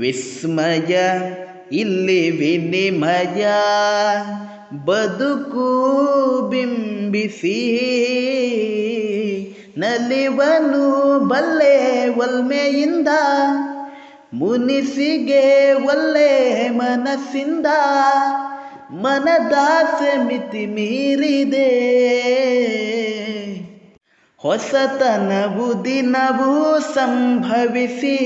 ವಿಸ್ಮಯ ಇಲ್ಲಿ ವಿನಿಮಯ. ಬದುಕು ಬಿಂಬಿಸಿ ನಲಿವನು ಬಲ್ಲೆ ಒಲ್ಮೆಯಿಂದ. ಮುನಿಸಿಗೆ ಒಲ್ಲೆ ಮನಸ್ಸಿಂದ ಮನದಾಸೆ ಮಿತಿ ಮೀರಿದೆ ಹೊಸತನವು ದಿನವೂ ಸಂಭವಿಸಿ,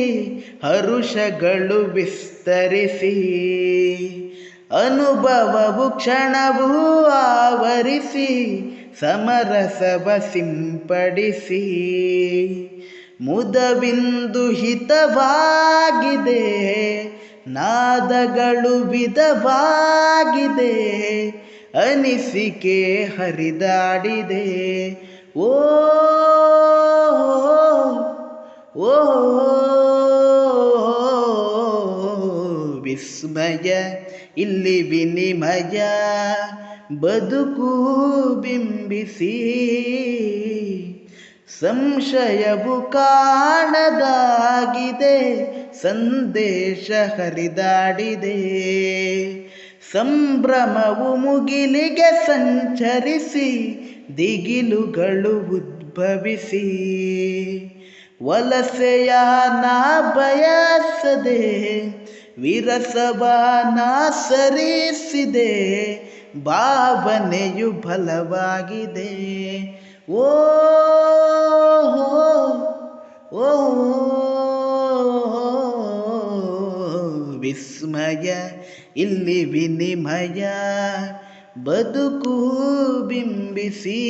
ಹರುಷಗಳು ವಿಸ್ತರಿಸಿ. ಅನುಭವವು ಕ್ಷಣವೂ ಆವರಿಸಿ, ಸಮರಸವ ಸಿಂಪಡಿಸಿ. ಮುದವಿಂದು ಹಿತವಾಗಿದೆ, ನಾದಗಳು ವಿಧವಾಗಿದೆ, ಅನಿಸಿಕೆ ಹರಿದಾಡಿದೆ. ಓ ವಿಸ್ಮಯ ಇಲ್ಲಿ ವಿನಿಮಯ ಬದುಕು ಬಿಂಬಿಸಿ. ಸಂಶಯವು ಕಾಣದಾಗಿದೆ ಸಂದೇಶ ಹರಿದಾಡಿದೆ. ಸಂಭ್ರಮವು ಮುಗಿಲಿಗೆ ಸಂಚರಿಸಿ ದಿಗಿಲುಗಳು ಉದ್ಭವಿಸಿ. ವಲಸೆಯ ನಾ ಬಯಸದೆ ವಿರಸವ ನಾ ಸರಿಸಿದೆ, ಭಾವನೆಯು ಬಲವಾಗಿದೆ. ಓ ಓ, ವಿಸ್ಮಯ, ಇಲ್ಲಿ ವಿನಿಮಯ, ಬದುಕು ಬಿಂಬಿಸಿ.